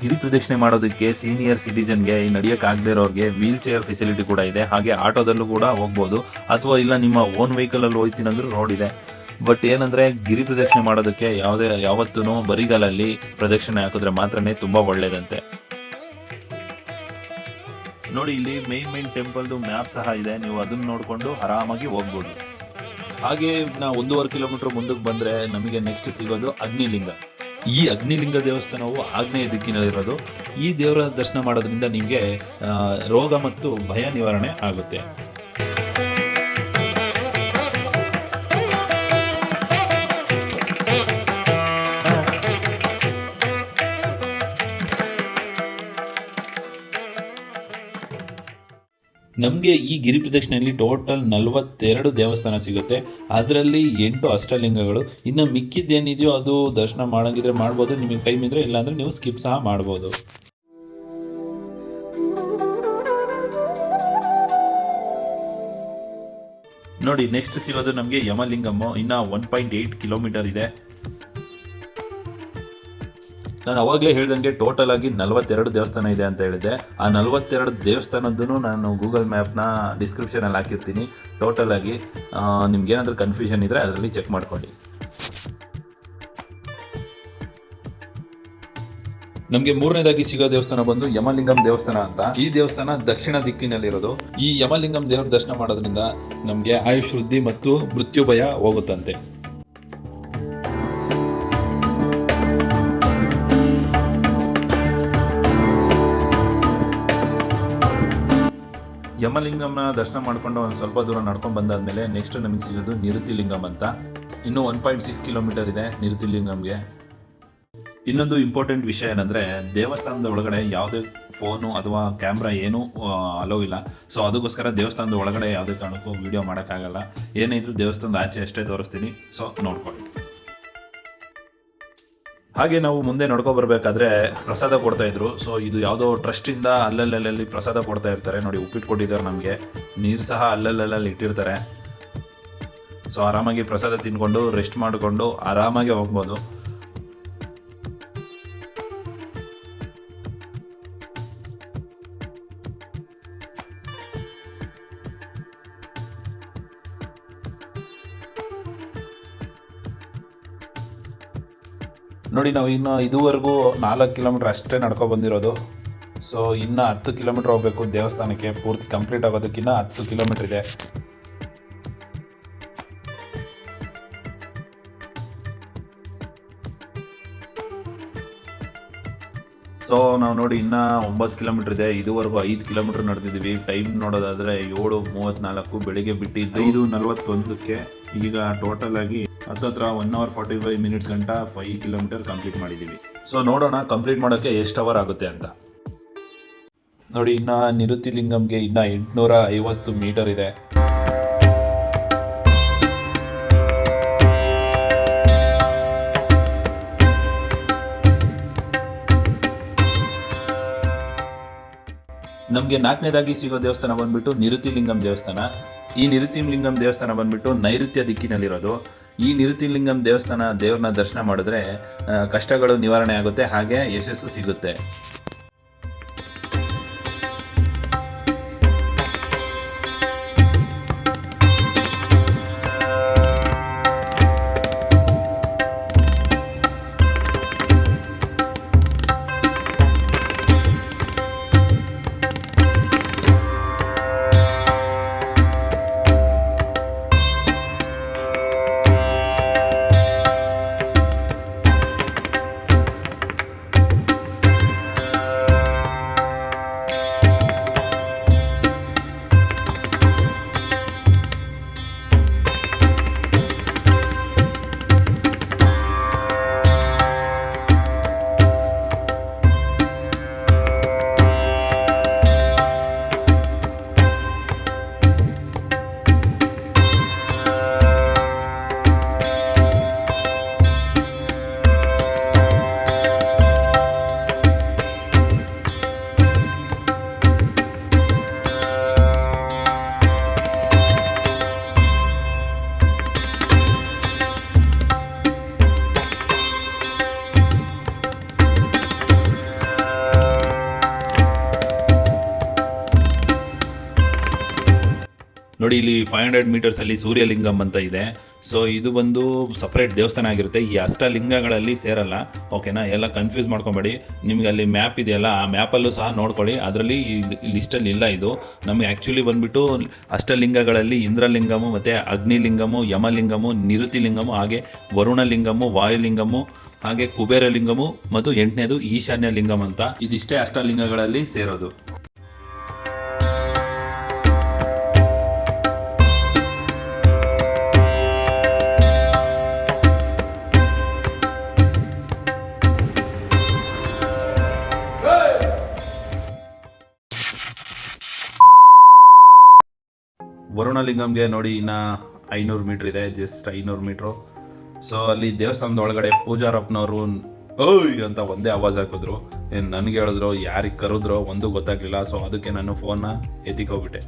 ಗಿರಿ ಪ್ರದಕ್ಷಿಣೆ ಮಾಡೋದಕ್ಕೆ ಸೀನಿಯರ್ ಸಿಟಿಜನ್ಗೆ ನಡೆಯಕ್ಕೆ ಆಗದೆ ಇರೋರಿಗೆ ವೀಲ್ ಚೇರ್ ಫೆಸಿಲಿಟಿ ಕೂಡ ಇದೆ. ಹಾಗೆ ಆಟೋದಲ್ಲೂ ಕೂಡ ಹೋಗ್ಬೋದು. ಅಥವಾ ಇಲ್ಲ ನಿಮ್ಮ ಓನ್ ವೆಹಿಕಲ್ ಅಲ್ಲಿ ಅಂದ್ರೂ ರೋಡ್ ಇದೆ. ಬಟ್ ಏನಂದ್ರೆ ಗಿರಿ ಪ್ರದಕ್ಷಿಣೆ ಮಾಡೋದಕ್ಕೆ ಯಾವುದೇ ಯಾವತ್ತೂ ಬರಿಗಾಲಲ್ಲಿ ಪ್ರದಕ್ಷಿಣೆ ಹಾಕಿದ್ರೆ ಮಾತ್ರನೇ ತುಂಬಾ ಒಳ್ಳೇದಂತೆ. ನೋಡಿ ಇಲ್ಲಿ ಮೈನ್ ಮೇನ್ ಟೆಂಪಲ್ದು ಮ್ಯಾಪ್ ಸಹ ಇದೆ. ನೀವು ಅದನ್ನ ನೋಡಿಕೊಂಡು ಆರಾಮಾಗಿ ಹೋಗ್ಬೋದು. ಹಾಗೆ ನಾವು ಒಂದೂವರೆ ಕಿಲೋಮೀಟರ್ ಮುಂದಕ್ಕೆ ಬಂದ್ರೆ ನಮಗೆ ನೆಕ್ಸ್ಟ್ ಸಿಗೋದು ಅಗ್ನಿಲಿಂಗ. ಈ ಅಗ್ನಿಲಿಂಗ ದೇವಸ್ಥಾನವು ಆಗ್ನೇಯ ದಿಕ್ಕಿನಲ್ಲಿರೋದು. ಈ ದೇವರ ದರ್ಶನ ಮಾಡೋದ್ರಿಂದ ನಿಮಗೆ ರೋಗ ಮತ್ತು ಭಯ ನಿವಾರಣೆ ಆಗುತ್ತೆ. ನಮಗೆ ಈ ಗಿರಿ ಪ್ರದಕ್ಷಿಣೆಯಲ್ಲಿ ಟೋಟಲ್ ನಲವತ್ತೆರಡು ದೇವಸ್ಥಾನ ಸಿಗುತ್ತೆ. ಅದರಲ್ಲಿ ಎಂಟು ಅಷ್ಟಲಿಂಗಗಳು. ಇನ್ನು ಮಿಕ್ಕಿದ್ದೇನಿದೆಯೋ ಅದು ದರ್ಶನ ಮಾಡೋಂಗಿದ್ರೆ ಮಾಡ್ಬೋದು. ನಿಮಗೆ ಟೈಮ್ ಇದ್ರೆ ಇಲ್ಲಾಂದರೆ ನೀವು ಸ್ಕಿಪ್ ಸಹ ಮಾಡ್ಬೋದು. ನೋಡಿ ನೆಕ್ಸ್ಟ್ ಸಿಗೋದು ನಮಗೆ ಯಮಲಿಂಗಮ್ಮ. ಇನ್ನು ಒನ್ ಪಾಯಿಂಟ್ ಏಯ್ಟ್ ಕಿಲೋಮೀಟರ್ ಇದೆ. ನಾನು ಅವಾಗಲೇ ಹೇಳ್ದಂಗೆ ಟೋಟಲ್ ಆಗಿ ನಲವತ್ತೆರಡು ದೇವಸ್ಥಾನ ಇದೆ ಅಂತ ಹೇಳಿದೆ ಆ ನಲವತ್ತೆರಡು ದೇವಸ್ಥಾನದ್ದು ನಾನು ಗೂಗಲ್ ಮ್ಯಾಪ್ನ ಡಿಸ್ಕ್ರಿಪ್ಷನಲ್ಲಿ ಹಾಕಿರ್ತೀನಿ. ಟೋಟಲ್ ಆಗಿ ನಿಮ್ಗೆ ಏನಾದರೂ ಕನ್ಫ್ಯೂಷನ್ ಇದ್ರೆ ಅದರಲ್ಲಿ ಚೆಕ್ ಮಾಡ್ಕೊಳ್ಳಿ. ನಮಗೆ ಮೂರನೇದಾಗಿ ಸಿಗೋ ದೇವಸ್ಥಾನ ಬಂದು ಯಮಲಿಂಗಂ ದೇವಸ್ಥಾನ ಅಂತ. ಈ ದೇವಸ್ಥಾನ ದಕ್ಷಿಣ ದಿಕ್ಕಿನಲ್ಲಿರೋದು. ಈ ಯಮಲಿಂಗಂ ದೇವರ ದರ್ಶನ ಮಾಡೋದ್ರಿಂದ ನಮಗೆ ಆಯುಷ್ ವೃದ್ಧಿ ಮತ್ತು ಮೃತ್ಯು ಭಯ ಹೋಗುತ್ತಂತೆ. ಯಮಲಿಂಗಂನ ದರ್ಶನ ಮಾಡಿಕೊಂಡು ಒಂದು ಸ್ವಲ್ಪ ದೂರ ನಡ್ಕೊಂಡು ಬಂದಾದಮೇಲೆ ನೆಕ್ಸ್ಟ್ ನಮಗೆ ಸಿಗೋದು ನಿರುತಿಲಿಂಗಂ ಅಂತ. ಇನ್ನೂ ಒನ್ ಪಾಯಿಂಟ್ ಸಿಕ್ಸ್ ಕಿಲೋಮೀಟರ್ ಇದೆ ನಿರುತಿಲಿಂಗಂಗೆ. ಇನ್ನೊಂದು ಇಂಪಾರ್ಟೆಂಟ್ ವಿಷಯ ಏನಂದ್ರೆ ದೇವಸ್ಥಾನದ ಒಳಗಡೆ ಯಾವುದೇ ಫೋನು ಅಥವಾ ಕ್ಯಾಮ್ರಾ ಏನೂ ಅಲೋ ಇಲ್ಲ. ಸೊ ಅದಕ್ಕೋಸ್ಕರ ದೇವಸ್ಥಾನದ ಒಳಗಡೆ ಯಾವುದೇ ಕಾರಣಕ್ಕೂ ವಿಡಿಯೋ ಮಾಡೋಕ್ಕಾಗಲ್ಲ. ಏನೇ ಇದ್ರೂ ದೇವಸ್ಥಾನದ ಆಚೆ ಅಷ್ಟೇ ತೋರಿಸ್ತೀನಿ. ಸೊ ನೋಡ್ಕೊಳ್ಳಿ. ಹಾಗೆ ನಾವು ಮುಂದೆ ನಡ್ಕೊ ಬರ್ಬೇಕಾದ್ರೆ ಪ್ರಸಾದ ಕೊಡ್ತಾ ಇದ್ರು. ಸೊ ಇದು ಯಾವುದೋ ಟ್ರಸ್ಟಿಂದ ಅಲ್ಲಲ್ಲಲ್ಲಿ ಪ್ರಸಾದ ಕೊಡ್ತಾ ಇರ್ತಾರೆ. ನೋಡಿ, ಉಪ್ಪಿಟ್ಟು ಕೊಟ್ಟಿದ್ದಾರೆ ನಮಗೆ. ನೀರು ಸಹ ಅಲ್ಲಲ್ಲಲ್ಲಿ ಇಟ್ಟಿರ್ತಾರೆ. ಸೊ ಆರಾಮಾಗಿ ಪ್ರಸಾದ ತಿನ್ಕೊಂಡು ರೆಸ್ಟ್ ಮಾಡಿಕೊಂಡು, ಆರಾಮಾಗಿ ಹೋಗ್ಬೋದು. ನೋಡಿ, ನಾವು ಇನ್ನು ಇದುವರೆಗೂ ನಾಲ್ಕು ಕಿಲೋಮೀಟ್ರ್ ಅಷ್ಟೇ ನಡ್ಕೊ ಬಂದಿರೋದು. ಸೊ ಇನ್ನು ಹತ್ತು ಕಿಲೋಮೀಟ್ರ್ ಹೋಗಬೇಕು. ದೇವಸ್ಥಾನಕ್ಕೆ ಪೂರ್ತಿ ಕಂಪ್ಲೀಟ್ ಆಗೋದಕ್ಕಿಂತ ಹತ್ತು ಕಿಲೋಮೀಟ್ರ್ ಇದೆ. ಸೊ ನಾವು ನೋಡಿ, ಇನ್ನೂ ಒಂಬತ್ತು ಕಿಲೋಮೀಟ್ರ್ ಇದೆ. ಇದುವರೆಗೂ ಐದು ಕಿಲೋಮೀಟ್ರ್ ನಡೆದಿದ್ದೀವಿ. ಟೈಮ್ ನೋಡೋದಾದರೆ ಏಳು ಮೂವತ್ತ್ನಾಲ್ಕು. ಬೆಳಿಗ್ಗೆ ಬಿಟ್ಟಿದ್ದು ಐದು ನಲವತ್ತೊಂದಕ್ಕೆ ಈಗ ಟೋಟಲ್ ಆಗಿ ಹತ್ತತ್ರ one hour forty five minutes ಗಂಟ ಫೈವ್ ಕಿಲೋಮೀಟರ್ ಕಂಪ್ಲೀಟ್ ಮಾಡಿದ್ದೀವಿ ಸೊ ನೋಡೋಣ ಕಂಪ್ಲೀಟ್ ಮಾಡೋಕ್ಕೆ ಎಷ್ಟು ಅವರ್ ಆಗುತ್ತೆ ಅಂತ. ನೋಡಿ, ಇನ್ನು ನಿರುತಿ ಲಿಂಗಮ್ಗೆ ಇನ್ನು ಎಂಟುನೂರ ಐವತ್ತು ಮೀಟರ್ ಇದೆ. ನಮಗೆ ನಾಲ್ಕನೇದಾಗಿ ಸಿಗೋ ದೇವಸ್ಥಾನ ಬಂದ್ಬಿಟ್ಟು ನಿರುತಿ ಲಿಂಗಂ ದೇವಸ್ಥಾನ. ಈ ನಿರುತಿ ಲಿಂಗಂ ದೇವಸ್ಥಾನ ಬಂದ್ಬಿಟ್ಟು ನೈಋತ್ಯ ದಿಕ್ಕಿನಲ್ಲಿರೋದು. ಈ ನಿರುತಿಲಿಂಗಂ ದೇವಸ್ಥಾನ ದೇವ್ರನ್ನ ದರ್ಶನ ಮಾಡಿದ್ರೆ ಕಷ್ಟಗಳು ನಿವಾರಣೆ ಆಗುತ್ತೆ ಹಾಗೆ ಯಶಸ್ಸು ಸಿಗುತ್ತೆ. ನೋಡಿ, ಇಲ್ಲಿ ಫೈವ್ ಹಂಡ್ರೆಡ್ ಮೀಟರ್ಸಲ್ಲಿ ಸೂರ್ಯಲಿಂಗಂ ಅಂತ ಇದೆ. ಸೊ ಇದು ಬಂದು ಸಪ್ರೇಟ್ ದೇವಸ್ಥಾನ ಆಗಿರುತ್ತೆ. ಈ ಅಷ್ಟಲಿಂಗಗಳಲ್ಲಿ ಸೇರಲ್ಲ. ಓಕೆನಾ ಎಲ್ಲ ಕನ್ಫ್ಯೂಸ್ ಮಾಡ್ಕೊಬೇಡಿ. ನಿಮಗೆ ಅಲ್ಲಿ ಮ್ಯಾಪ್ ಇದೆಯಲ್ಲ, ಆ ಮ್ಯಾಪಲ್ಲೂ ಸಹ ನೋಡ್ಕೊಳ್ಳಿ. ಅದರಲ್ಲಿ ಈ ಲಿಸ್ಟಲ್ಲಿ ಇಲ್ಲ ಇದು. ನಮಗೆ ಆ್ಯಕ್ಚುಲಿ ಬಂದ್ಬಿಟ್ಟು ಅಷ್ಟಲಿಂಗಗಳಲ್ಲಿ ಇಂದ್ರಲಿಂಗಮು, ಮತ್ತು ಅಗ್ನಿಲಿಂಗಮು, ಯಮಲಿಂಗಮು, ನಿರುತಿಲಿಂಗಮು, ಹಾಗೆ ವರುಣಲಿಂಗಮು, ವಾಯುಲಿಂಗಮು, ಹಾಗೆ ಕುಬೇರಲಿಂಗಮು, ಮತ್ತು ಎಂಟನೇದು ಈಶಾನ್ಯ ಲಿಂಗಂ ಅಂತ. ಇದಿಷ್ಟೇ ಅಷ್ಟಲಿಂಗಗಳಲ್ಲಿ ಸೇರೋದು. ವರುಣಲಿಂಗಂಗೆ ನೋಡಿ ಇನ್ನು ಐನೂರು ಮೀಟ್ರ್ ಇದೆ ಜಸ್ಟ್ ಐನೂರು ಮೀಟ್ರು. ಸೊ ಅಲ್ಲಿ ದೇವಸ್ಥಾನದ ಒಳಗಡೆ ಪೂಜಾರಪ್ಪನವರು, ಓಯ್ ಅಂತ ಒಂದೇ ಆವಾಜ್ ಹಾಕಿದ್ರು. ಏನು ನನಗೆ ಹೇಳಿದ್ರು, ಯಾರಿಗೆ ಕರೆದ್ರು ಒಂದು ಗೊತ್ತಾಗ್ಲಿಲ್ಲ. ಸೊ ಅದಕ್ಕೆ ನಾನು ಫೋನ್ನ ಎತ್ತಿಕೋಗ್ಬಿಟ್ಟೆ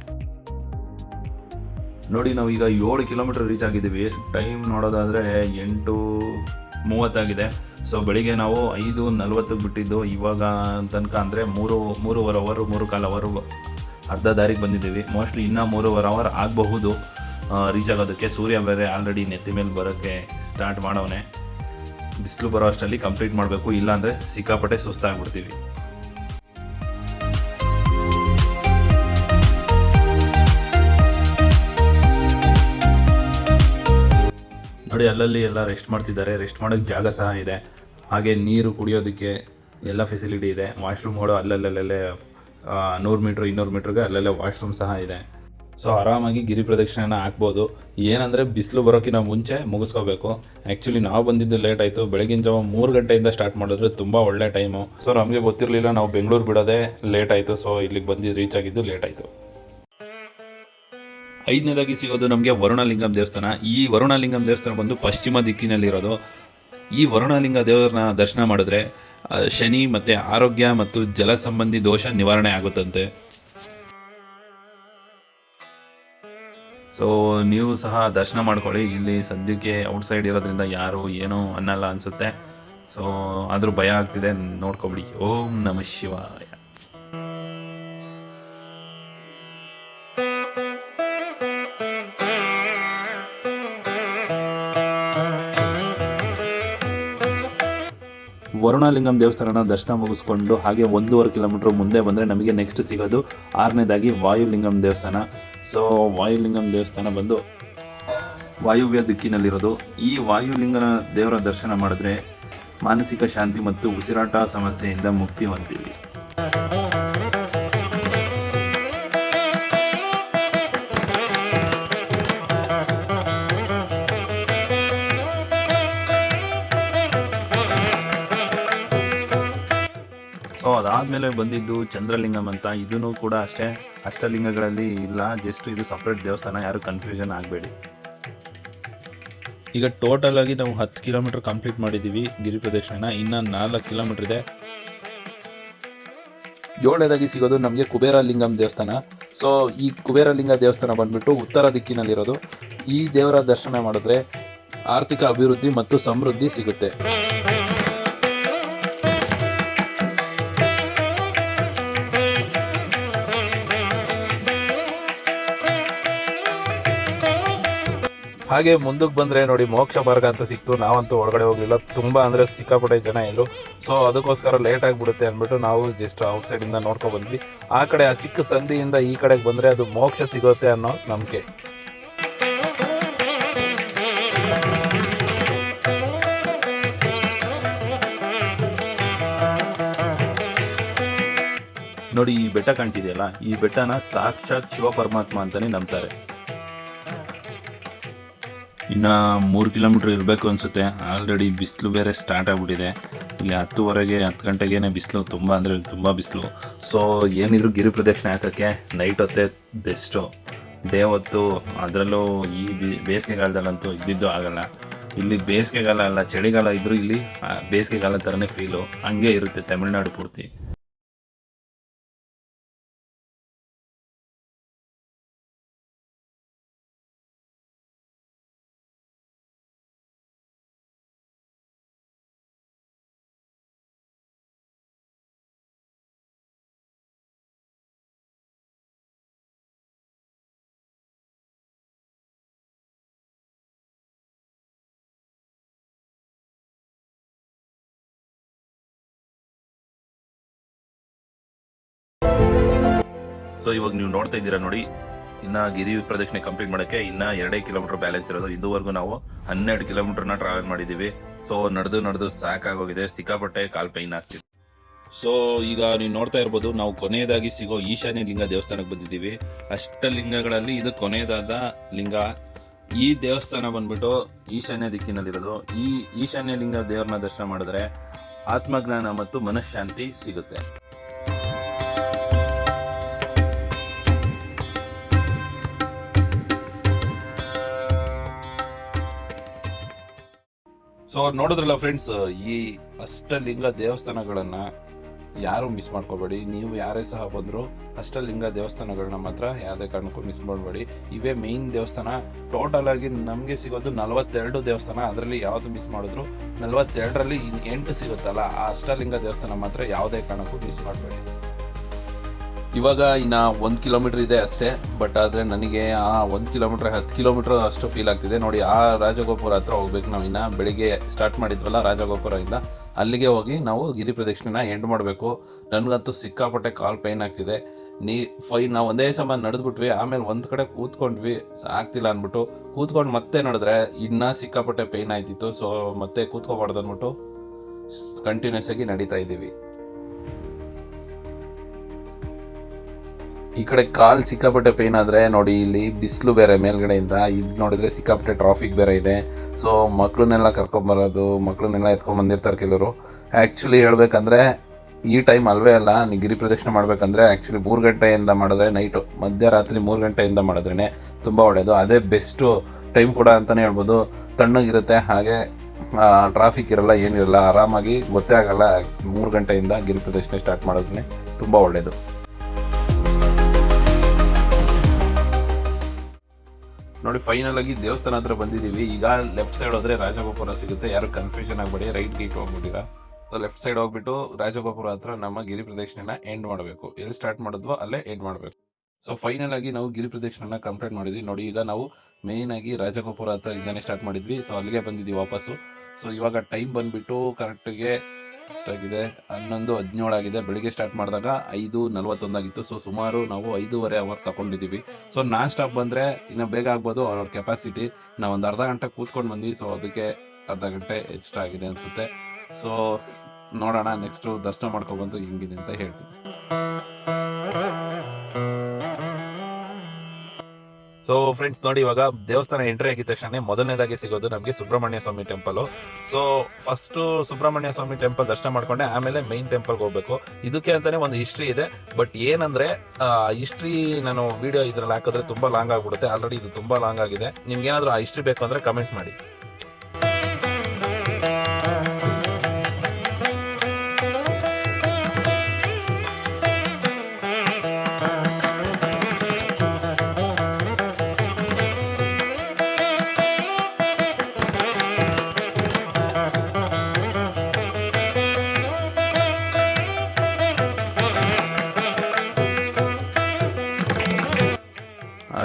ನೋಡಿ ನಾವು ಈಗ ಏಳು ಕಿಲೋಮೀಟರ್ ರೀಚ್ ಆಗಿದ್ದೀವಿ. ಟೈಮ್ ನೋಡೋದಾದರೆ ಎಂಟು ಮೂವತ್ತಾಗಿದೆ ಸೊ ಬೆಳಿಗ್ಗೆ ನಾವು ಐದು ನಲ್ವತ್ತಕ್ಕೆ ಬಿಟ್ಟಿದ್ದು. ಇವಾಗ ತನಕ ಅಂದರೆ ಮೂರು, ಮೂರುವರೆ ಅವರು ಮೂರು ಕಾಲು ಅವರು ಅರ್ಧ ದಾರಿಗೆ ಬಂದಿದ್ದೀವಿ. ಮೋಸ್ಟ್ಲಿ ಇನ್ನೂ ಮೂರುವರೆ ಅವರ್ ಆಗಬಹುದು. ರೀಚ್ ಆಗೋದಕ್ಕೆ. ಸೂರ್ಯ ಬೇರೆ ಆಲ್ರೆಡಿ ನೆತ್ತಿ ಮೇಲೆ ಬರೋಕ್ಕೆ ಸ್ಟಾರ್ಟ್ ಮಾಡೋವನೆ. ಬಿಸಿಲು ಬರೋ ಅಷ್ಟರಲ್ಲಿ ಕಂಪ್ಲೀಟ್ ಮಾಡಬೇಕು. ಇಲ್ಲಾಂದರೆ ಸಿಕ್ಕಾಪಟ್ಟೆ ಸುಸ್ತಾಗ್ಬಿಡ್ತೀವಿ ನೋಡಿ, ಅಲ್ಲಲ್ಲಿ ಎಲ್ಲ ರೆಸ್ಟ್ ಮಾಡ್ತಿದ್ದಾರೆ. ರೆಸ್ಟ್ ಮಾಡೋಕ್ಕೆ ಜಾಗ ಸಹ ಇದೆ. ಹಾಗೆ ನೀರು ಕುಡಿಯೋದಕ್ಕೆ ಎಲ್ಲ ಫೆಸಿಲಿಟಿ ಇದೆ. ವಾಶ್ರೂಮ್ಗಳು ಅಲ್ಲಲ್ಲಲ್ಲೇ ನೂರು ಮೀಟ್ರ್, ಇನ್ನೂರು ಮೀಟ್ರಿಗೆ ಅಲ್ಲಲ್ಲೇ ವಾಶ್ರೂಮ್ ಸಹ ಇದೆ. ಸೊ ಆರಾಮಾಗಿ ಗಿರಿ ಪ್ರದಕ್ಷಿಣೆನ ಹಾಕ್ಬೋದು. ಏನಂದರೆ ಬಿಸಿಲು ಬರೋಕ್ಕಿಂತ ಮುಂಚೆ ಮುಗಿಸ್ಕೋಬೇಕು. ಆ್ಯಕ್ಚುಲಿ ನಾವು ಬಂದಿದ್ದು ಲೇಟ್ ಆಯಿತು. ಬೆಳಗಿನ ಜಾವ ಮೂರು ಗಂಟೆಯಿಂದ ಸ್ಟಾರ್ಟ್ ಮಾಡಿದ್ರೆ ತುಂಬ ಒಳ್ಳೆ ಟೈಮು ಸೊ ನಮಗೆ ಗೊತ್ತಿರಲಿಲ್ಲ, ನಾವು ಬೆಂಗಳೂರು ಬಿಡೋದೇ ಲೇಟ್ ಆಯಿತು. ಸೊ ಇಲ್ಲಿಗೆ ಬಂದಿದ್ದು ರೀಚ್ ಆಗಿದ್ದು ಲೇಟ್ ಆಯಿತು. ಐದನೇದಾಗಿ ಸಿಗೋದು ನಮಗೆ ವರುಣಲಿಂಗಂ ದೇವಸ್ಥಾನ. ಈ ವರುಣಲಿಂಗಂ ದೇವಸ್ಥಾನ ಬಂದು ಪಶ್ಚಿಮ ದಿಕ್ಕಿನಲ್ಲಿರೋದು. ಈ ವರುಣಲಿಂಗ ದೇವರನ್ನ ದರ್ಶನ ಮಾಡಿದ್ರೆ ಶನಿ ಮತ್ತು ಆರೋಗ್ಯ ಮತ್ತು ಜಲ ಸಂಬಂಧಿ ದೋಷ ನಿವಾರಣೆ ಆಗುತ್ತಂತೆ. ಸೊ ನೀವು ಸಹ ದರ್ಶನ ಮಾಡ್ಕೊಳ್ಳಿ. ಇಲ್ಲಿ ಸದ್ಯಕ್ಕೆ ಔಟ್ಸೈಡ್ ಇರೋದ್ರಿಂದ ಯಾರು ಏನೂ ಅನ್ನಲ್ಲ ಅನಿಸುತ್ತೆ. ಸೊ ಆದರೂ ಭಯ ಆಗ್ತಿದೆ, ನೋಡ್ಕೊಬಿಡಿ. ಓಂ ನಮಃ ಶಿವಾಯ. ವರುಣಾಲಿಂಗಂ ದೇವಸ್ಥಾನನ ದರ್ಶನ ಮುಗಿಸ್ಕೊಂಡು ಹಾಗೆ ಒಂದೂವರೆ ಕಿಲೋಮೀಟ್ರ್ ಮುಂದೆ ಬಂದರೆ ನಮಗೆ ನೆಕ್ಸ್ಟ್ ಸಿಗೋದು ಆರನೇದಾಗಿ ವಾಯುಲಿಂಗಂ ದೇವಸ್ಥಾನ. ಸೊ ವಾಯುಲಿಂಗಂ ದೇವಸ್ಥಾನ ಬಂದು ವಾಯುವ್ಯ ದಿಕ್ಕಿನಲ್ಲಿರೋದು. ಈ ವಾಯುಲಿಂಗನ ದೇವರ ದರ್ಶನ ಮಾಡಿದ್ರೆ ಮಾನಸಿಕ ಶಾಂತಿ ಮತ್ತು ಉಸಿರಾಟ ಸಮಸ್ಯೆಯಿಂದ ಮುಕ್ತಿ ಹೊಂದ್ತೀವಿ ಅದಾದಮೇಲೆ ಬಂದಿದ್ದು ಚಂದ್ರಲಿಂಗಂ ಅಂತ. ಇದೂ ಕೂಡ ಅಷ್ಟೇ. ಅಷ್ಟಲಿಂಗಗಳಲ್ಲಿ ಇಲ್ಲ. ಜಸ್ಟ್ ಇದು ಸಪ್ರೇಟ್ ದೇವಸ್ಥಾನ. ಯಾರು ಕನ್ಫ್ಯೂಷನ್ ಆಗಬೇಡಿ. ಈಗ ಟೋಟಲ್ ಆಗಿ ನಾವು ಹತ್ತು ಕಿಲೋಮೀಟರ್ ಕಂಪ್ಲೀಟ್ ಮಾಡಿದ್ದೀವಿ ಗಿರಿ ಪ್ರದಕ್ಷಿಣೆನ. ಇನ್ನು ನಾಲ್ಕು ಕಿಲೋಮೀಟರ್ ಇದೆ. ಏಳನೇದಾಗಿ ಸಿಗೋದು ನಮಗೆ ಕುಬೇರ ಲಿಂಗಂ ದೇವಸ್ಥಾನ. ಸೊ ಈ ಕುಬೇರ ಲಿಂಗ ದೇವಸ್ಥಾನ ಬಂದ್ಬಿಟ್ಟು ಉತ್ತರ ದಿಕ್ಕಿನಲ್ಲಿರೋದು. ಈ ದೇವರ ದರ್ಶನ ಮಾಡಿದ್ರೆ ಆರ್ಥಿಕ ಅಭಿವೃದ್ಧಿ ಮತ್ತು ಸಮೃದ್ಧಿ ಸಿಗುತ್ತೆ. ಹಾಗೆ ಮುಂದಕ್ಕೆ ಬಂದ್ರೆ ನೋಡಿ ಮೋಕ್ಷ ಮಾರ್ಗ ಅಂತ ಸಿಕ್ತು. ನಾವಂತೂ ಒಳಗಡೆ ಹೋಗಲಿಲ್ಲ. ತುಂಬಾ ಅಂದ್ರೆ ಸಿಕ್ಕಾಪಟ್ಟೆ ಜನ ಇದ್ರು ಸೊ ಅದಕ್ಕೋಸ್ಕರ ಲೇಟ್ ಆಗಿಬಿಡುತ್ತೆ ಅಂದ್ಬಿಟ್ಟು ನಾವು ಜಸ್ಟ್ ಔಟ್ ಸೈಡ್ ಇಂದ ನೋಡ್ಕೊಂಡ್ ಬಂದ್ವಿ. ಆ ಕಡೆ, ಆ ಚಿಕ್ಕ ಸಂಧಿಯಿಂದ ಈ ಕಡೆಗೆ ಬಂದ್ರೆ ಅದು ಮೋಕ್ಷ ಸಿಗುತ್ತೆ ಅನ್ನೋ ನಂಬಿಕೆ. ನೋಡಿ ಈ ಬೆಟ್ಟ ಕಾಣ್ತಿದೆಯಲ್ಲ? ಈ ಬೆಟ್ಟನ ಸಾಕ್ಷಾತ್ ಶಿವ ಪರಮಾತ್ಮ ಅಂತಾನೆ ನಂಬ್ತಾರೆ. ಇನ್ನ ಮೂರು ಕಿಲೋಮೀಟ್ರ್ ಇರಬೇಕು ಅನಿಸುತ್ತೆ. ಆಲ್ರೆಡಿ ಬಿಸಿಲು ಬೇರೆ ಸ್ಟಾರ್ಟ್ ಆಗಿಬಿಟ್ಟಿದೆ. ಇಲ್ಲಿ ಹತ್ತುವರೆಗೆ, ಹತ್ತು ಗಂಟೆಗೇನೆ ಬಿಸಿಲು, ತುಂಬ ಅಂದರೆ ತುಂಬ ಬಿಸಿಲು. ಸೊ ಏನಿದ್ರು ಗಿರಿ ಪ್ರದಕ್ಷಿಣೆ ಹಾಕೋಕ್ಕೆ ನೈಟ್ ಹೊತ್ತೇ ಬೆಸ್ಟು ಡೇ ಹೊತ್ತು ಅದರಲ್ಲೂ ಈ ಬಿ, ಬೇಸಿಗೆಗಾಲದಲ್ಲಂತೂ ಇದ್ದಿದ್ದು ಆಗಲ್ಲ. ಇಲ್ಲಿ ಬೇಸಿಗೆಗಾಲ ಅಲ್ಲ, ಚಳಿಗಾಲ ಇದ್ದರೂ ಇಲ್ಲಿ ಬೇಸಿಗೆಗಾಲ ಥರನೇ ಫೀಲು ಹಂಗೆ ಇರುತ್ತೆ, ತಮಿಳ್ನಾಡು ಪೂರ್ತಿ. ಸೊ ಇವಾಗ ನೀವು ನೋಡ್ತಾ ಇದ್ದೀರಾ ನೋಡಿ, ಇನ್ನ ಗಿರಿ ಪ್ರದಕ್ಷಿಣೆ ಕಂಪ್ಲೀಟ್ ಮಾಡಕ್ಕೆ ಇನ್ನ ಎರಡೇ ಕಿಲೋಮೀಟರ್ ಬ್ಯಾಲೆನ್ಸ್ ಇರೋದು. ಇದುವರೆಗೂ ನಾವು ಹನ್ನೆರಡು ನ ಟ್ರಾವೆಲ್ ಮಾಡಿದೀವಿ ಸೊ ನಡೆದು ನಡೆದು ಸಾಕಾಗೋಗಿದೆ. ಸಿಕ್ಕಾಪಟ್ಟೆ ಕಾಲ್ ಪೈನ್ ಆಗ್ತಿದೆ. ಸೊ ಈಗ ನೀವು ನೋಡ್ತಾ ಇರ್ಬೋದು, ನಾವು ಕೊನೆಯದಾಗಿ ಸಿಗೋ ಈಶಾನ್ಯ ಲಿಂಗ ದೇವಸ್ಥಾನಕ್ಕೆ ಬಂದಿದ್ದೀವಿ. ಅಷ್ಟಲಿಂಗಗಳಲ್ಲಿ ಇದು ಕೊನೆಯದಾದ ಲಿಂಗ. ಈ ದೇವಸ್ಥಾನ ಬಂದ್ಬಿಟ್ಟು ಈಶಾನ್ಯ ದಿಕ್ಕಿನಲ್ಲಿರೋದು. ಈ ಈಶಾನ್ಯ ಲಿಂಗ ದೇವರನ್ನ ದರ್ಶನ ಮಾಡಿದ್ರೆ ಆತ್ಮಜ್ಞಾನ ಮತ್ತು ಮನಃಶಾಂತಿ ಸಿಗುತ್ತೆ. ಸೊ ನೋಡಿದ್ರಲ್ಲ ಫ್ರೆಂಡ್ಸ್ ಈ ಅಷ್ಟಲಿಂಗ ದೇವಸ್ಥಾನಗಳನ್ನ ಯಾರು ಮಿಸ್ ಮಾಡ್ಕೋಬೇಡಿ. ನೀವು ಯಾರೇ ಸಹ ಬಂದ್ರು ಅಷ್ಟಲಿಂಗ ದೇವಸ್ಥಾನಗಳನ್ನ ಮಾತ್ರ ಯಾವುದೇ ಕಾರಣಕ್ಕೂ ಮಿಸ್ ಮಾಡಬೇಡಿ. ಇವೇ ಮೇನ್ ದೇವಸ್ಥಾನ. ಟೋಟಲ್ ಆಗಿ ನಮಗೆ ಸಿಗೋದು ನಲವತ್ತೆರಡು ದೇವಸ್ಥಾನ. ಅದರಲ್ಲಿ ಯಾವ್ದು ಮಿಸ್ ಮಾಡಿದ್ರು ನಲವತ್ತೆರಡರಲ್ಲಿ ಎಂಟು ಸಿಗುತ್ತಲ್ಲ, ಆ ಅಷ್ಟಲಿಂಗ ದೇವಸ್ಥಾನ ಮಾತ್ರ ಯಾವುದೇ ಕಾರಣಕ್ಕೂ ಮಿಸ್ ಮಾಡಬೇಡಿ. ಇವಾಗ ಇನ್ನು ಒಂದು ಕಿಲೋಮೀಟರ್ ಇದೆ ಅಷ್ಟೇ ಬಟ್ ಆದರೆ ನನಗೆ ಆ ಒಂದು ಕಿಲೋಮೀಟರ್, ಹತ್ತು ಕಿಲೋಮೀಟರ್ ಅಷ್ಟು ಫೀಲ್ ಆಗ್ತಿದೆ. ನೋಡಿ, ಆ ರಾಜಗೋಪುರ ಹತ್ರ ಹೋಗ್ಬೇಕು ನಾವು ಇನ್ನು. ಬೆಳಿಗ್ಗೆ ಸ್ಟಾರ್ಟ್ ಮಾಡಿದ್ವಲ್ಲ ರಾಜಗೋಪುರದಿಂದ ಅಲ್ಲಿಗೆ ಹೋಗಿ ನಾವು ಗಿರಿ ಪ್ರದಕ್ಷಿಣೆನ ಎಂಡ್ ಮಾಡಬೇಕು. ನನಗಂತೂ ಸಿಕ್ಕಾಪಟ್ಟೆ ಕಾಲ್ ಪೈನ್ ಆಗ್ತಿದೆ. ನೀ, ಫೈ, ನಾವು ಒಂದೇ ಸಮ ನಡೆದ್ಬಿಟ್ವಿ, ಆಮೇಲೆ ಒಂದು ಕಡೆ ಕೂತ್ಕೊಂಡ್ವಿ, ಆಗ್ತಿಲ್ಲ ಅಂದ್ಬಿಟ್ಟು. ಕೂತ್ಕೊಂಡು ಮತ್ತೆ ನಡೆದ್ರೆ ಇನ್ನೂ ಸಿಕ್ಕಾಪಟ್ಟೆ ಪೈನ್ ಆಯ್ತಿತ್ತು ಸೊ ಮತ್ತೆ ಕೂತ್ಕೋಬಾರ್ದು ಅಂದ್ಬಿಟ್ಟು ಕಂಟಿನ್ಯೂಸ್ ಆಗಿ ನಡೀತಾ ಇದ್ದೀವಿ. ಈ ಕಡೆ ಕಾಲ್ ಸಿಕ್ಕಾಪಟ್ಟೆ ಪೇನ್ ಆದರೆ ನೋಡಿ, ಇಲ್ಲಿ ಬಿಸಿಲು ಬೇರೆ ಮೇಲ್ಗಡೆಯಿಂದ, ಇದು ನೋಡಿದರೆ ಸಿಕ್ಕಾಪಟ್ಟೆ ಟ್ರಾಫಿಕ್ ಬೇರೆ ಇದೆ. ಸೊ ಮಕ್ಕಳನ್ನೆಲ್ಲ ಕರ್ಕೊಂಬರೋದು ಮಕ್ಕಳನ್ನೆಲ್ಲ ಎತ್ಕೊಂಡ್ಬಂದಿರ್ತಾರೆ ಕೆಲವರು. ಆ್ಯಕ್ಚುಲಿ ಹೇಳಬೇಕಂದ್ರೆ, ಈ ಟೈಮ್ ಅಲ್ವೇ ಅಲ್ಲ ನೀವು ಗಿರಿ ಪ್ರದಕ್ಷಿಣೆ ಮಾಡಬೇಕಂದ್ರೆ ಆ್ಯಕ್ಚುಲಿ ಮೂರು ಗಂಟೆಯಿಂದ ಮಾಡಿದ್ರೆ ನೈಟು ಮಧ್ಯರಾತ್ರಿ ಮೂರು ಗಂಟೆಯಿಂದ ಮಾಡಿದ್ರೇ ತುಂಬ ಒಳ್ಳೆಯದು ಅದೇ ಬೆಸ್ಟು ಟೈಮ್ ಕೂಡ ಅಂತಲೇ ಹೇಳ್ಬೋದು. ತಣ್ಣಗಿರುತ್ತೆ, ಹಾಗೆ ಟ್ರಾಫಿಕ್ ಇರಲ್ಲ, ಏನಿರಲ್ಲ, ಆರಾಮಾಗಿ ಗೊತ್ತೇ ಆಗಲ್ಲ. ಮೂರು ಗಂಟೆಯಿಂದ ಗಿರಿ ಪ್ರದಕ್ಷಿಣೆ ಸ್ಟಾರ್ಟ್ ಮಾಡಿದ್ರೆ ತುಂಬ ಒಳ್ಳೆಯದು ನೋಡಿ ಫೈನಲ್ ಆಗಿ ದೇವಸ್ಥಾನ ಹತ್ರ ಬಂದಿದ್ದೀವಿ. ಈಗ ಲೆಫ್ಟ್ ಸೈಡ್ ಹೋದ್ರೆ ರಾಜಗೋಪುರ ಸಿಗುತ್ತೆ. ಯಾರು ಕನ್ಫ್ಯೂಷನ್ ಆಗಬೇಡಿ ರೈಟ್ ಗೇಟ್ ಹೋಗ್ಬಿಟ್ಟಿರಾ? ಲೆಫ್ಟ್ ಸೈಡ್ ಹೋಗ್ಬಿಟ್ಟು ರಾಜಗೋಪುರ ಹತ್ರ ನಮ್ಮ ಗಿರಿ ಪ್ರದಕ್ಷಿಣೆನ ಎಂಡ್ ಮಾಡಬೇಕು. ಎಲ್ಲಿ ಸ್ಟಾರ್ಟ್ ಮಾಡಿದ್ವೋ ಅಲ್ಲೇ ಎಂಡ್ ಮಾಡಬೇಕು. ಸೊ ಫೈನಲ್ ಆಗಿ ನಾವು ಗಿರಿ ಪ್ರದಕ್ಷಿಣೆನ ಕಂಪ್ಲೀಟ್ ಮಾಡಿದ್ವಿ. ನೋಡಿ, ಈಗ ನಾವು ಮೇನ್ ಆಗಿ ರಾಜಗೋಪುರ ಹತ್ರ ಇಂದಾನೆ ಸ್ಟಾರ್ಟ್ ಮಾಡಿದ್ವಿ. ಸೊ ಅಲ್ಲಿಗೆ ಬಂದಿದ್ವಿ ವಾಪಸ್ಸು. ಸೊ ಇವಾಗ ಟೈಮ್ ಬಂದ್ಬಿಟ್ಟು ಕರೆಕ್ಟ್ಗೆ ಎಷ್ಟಾಗಿದೆ ಹನ್ನೊಂದು, ಹದಿನೇಳು ಆಗಿದೆ. ಬೆಳಿಗ್ಗೆ ಸ್ಟಾರ್ಟ್ ಮಾಡಿದಾಗ ಐದು ನಲ್ವತ್ತೊಂದಾಗಿತ್ತು ಸೊ ಸುಮಾರು ನಾವು ಐದೂವರೆ ಅವರ್ ತಗೊಂಡಿದ್ದೀವಿ ಸೊ ನಾನ್ ಸ್ಟಾಪ್ ಬಂದರೆ ಇನ್ನು ಬೇಗ ಆಗ್ಬೋದು. ಅವ್ರ ಕೆಪಾಸಿಟಿ ನಾವು ಒಂದು ಅರ್ಧ ಗಂಟೆ ಕೂತ್ಕೊಂಡು ಬಂದ್ವಿ. ಸೊ ಅದಕ್ಕೆ ಅರ್ಧ ಗಂಟೆ ಎಕ್ಸ್ಟ್ರಾ ಆಗಿದೆ ಅನಿಸುತ್ತೆ. ಸೊ ನೋಡೋಣ. ನೆಕ್ಸ್ಟು ದರ್ಶನ ಮಾಡ್ಕೊಬಂದು ಹಿಂಗಿದೆ ಅಂತ ಹೇಳ್ತೀನಿ. ಸೊ ಫ್ರೆಂಡ್ಸ್ ನೋಡಿ, ಇವಾಗ ದೇವಸ್ಥಾನ ಎಂಟ್ರಿ ಆಗಿದ ತಕ್ಷಣ ಮೊದಲನೇದಾಗಿ ಸಿಗೋದು ನಮಗೆ Subrahmanya Swami temple so first Subrahmanya Swami temple ದರ್ಶನ ಮಾಡ್ಕೊಂಡೆ, ಆಮೇಲೆ ಮೈನ್ ಟೆಂಪಲ್ ಹೋಗ್ಬೇಕು. ಇದಕ್ಕೆ ಅಂತಾನೆ ಒಂದು ಹಿಸ್ಟ್ರಿ ಇದೆ. ಬಟ್ ಏನಂದ್ರೆ ಹಿಸ್ಟ್ರಿ ನಾನು ವಿಡಿಯೋ ಇದ್ರಲ್ಲಿ ಹಾಕಿದ್ರೆ ತುಂಬಾ ಲಾಂಗ್ ಆಗ್ಬಿಡುತ್ತೆ. ಆಲ್ರೆಡಿ ಇದು ತುಂಬಾ ಲಾಂಗ್ ಆಗಿದೆ. ನಿಮ್ಗೆ ಏನಾದ್ರು ಆ ಹಿಸ್ಟ್ರಿ ಬೇಕು ಅಂದ್ರೆ ಕಮೆಂಟ್ ಮಾಡಿ.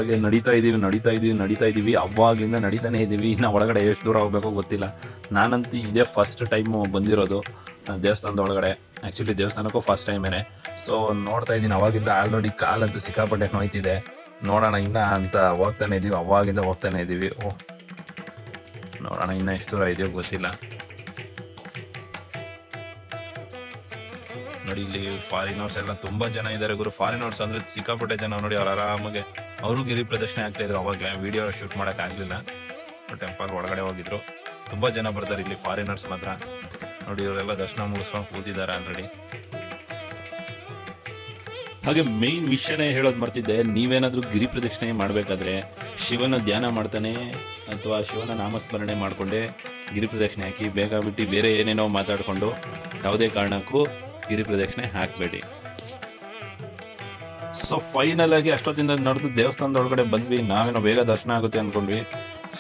ಹಾಗೆ ನಡೀತಾ ಇದ್ದೀವಿ ನಡೀತಾ ಇದ್ದೀವಿ ನಡೀತಾ ಇದ್ದೀವಿ. ಅವಾಗ್ಲಿಂದ ನಡೀತಾನೆ ಇದೀವಿ ಇನ್ನು ಒಳಗಡೆ ಎಷ್ಟು ದೂರ ಹೋಗ್ಬೇಕೋ ಗೊತ್ತಿಲ್ಲ. ನಾನಂತೂ ಇದೇ ಫಸ್ಟ್ ಟೈಮ್ ಬಂದಿರೋದು ದೇವಸ್ಥಾನದ ಒಳಗಡೆ. ಆಕ್ಚುಲಿ ದೇವಸ್ಥಾನಕ್ಕೂ ಫಸ್ಟ್ ಟೈಮೇನೆ ಸೊ ನೋಡ್ತಾ ಇದ್ದೀನಿ. ಅವಾಗಿಂದ ಆಲ್ರೆಡಿ ಕಾಲಂತೂ ಸಿಕ್ಕಾಪಟ್ಟೆ ನೋಯ್ತಿದೆ. ನೋಡೋಣ ಇನ್ನ ಅಂತ ಹೋಗ್ತಾನೆ ಇದೀವಿ ಅವಾಗಿಂದ ಹೋಗ್ತಾನೆ ಇದೀವಿ ಓ, ನೋಡೋಣ ಇನ್ನ ಎಷ್ಟು ದೂರ ಇದೆಯೋ ಗೊತ್ತಿಲ್ಲ. ನೋಡಿ ಇಲ್ಲಿ ಫಾರಿನರ್ಸ್ ಎಲ್ಲ ತುಂಬಾ ಜನ ಇದ್ದಾರೆ ಗುರು. ಫಾರಿನರ್ಸ್ ಅಂದ್ರೆ ಸಿಕ್ಕಾಪಟ್ಟೆ ಜನ ನೋಡಿ ಅವ್ರು ಆರಾಮಾಗೆ ಅವರು ಗಿರಿ ಪ್ರದರ್ಶನ ಆಗ್ತಾ ಇದ್ರು ಅವಾಗ ವಿಡಿಯೋ ಶೂಟ್ ಮಾಡಕ್ ಆಗ್ಲಿಲ್ಲ. ಟೆಂಪಲ್ ಒಳಗಡೆ ಹೋಗಿದ್ರು. ತುಂಬಾ ಜನ ಬರ್ತಾರೆ ಇಲ್ಲಿ ಫಾರಿನರ್ಸ್ ಮಾತ್ರ. ನೋಡಿ, ಇವರೆಲ್ಲ ದರ್ಶನ ಮುಗಿಸ್ಕೊಂಡು ಕೂತಿದ್ದಾರೆ ಆಲ್ರೆಡಿ ಹಾಗೆ ಮೇನ್ ವಿಷಯನೇ ಹೇಳೋದು ಮರ್ತಿದ್ದೆ. ನೀವೇನಾದ್ರೂ ಗಿರಿ ಪ್ರದಕ್ಷಿಣೆ ಮಾಡಬೇಕಾದ್ರೆ ಶಿವನ ಧ್ಯಾನ ಮಾಡ್ತಾನೆ ಅಥವಾ ಶಿವನ ನಾಮಸ್ಮರಣೆ ಮಾಡಿಕೊಂಡೆ ಗಿರಿ ಪ್ರದಕ್ಷಿಣೆ ಹಾಕಿ, ಬೇಗ ಬಿಟ್ಟು ಬೇರೆ ಏನೇನೋ ಮಾತಾಡಿಕೊಂಡು ಯಾವುದೇ ಕಾರಣಕ್ಕೂ ಗಿರಿ ಪ್ರದಕ್ಷಿಣೆ ಹಾಕಬೇಡಿ. ಸೊ ಫೈನಲ್ ಆಗಿ ಅಷ್ಟೊತ್ತಿಂದ ನಡೆದು ದೇವಸ್ಥಾನದ ಒಳಗಡೆ ಬಂದ್ವಿ. ನಾವೇನೋ ಬೇಗ ದರ್ಶನ ಆಗುತ್ತೆ ಅಂದ್ಕೊಂಡ್ವಿ.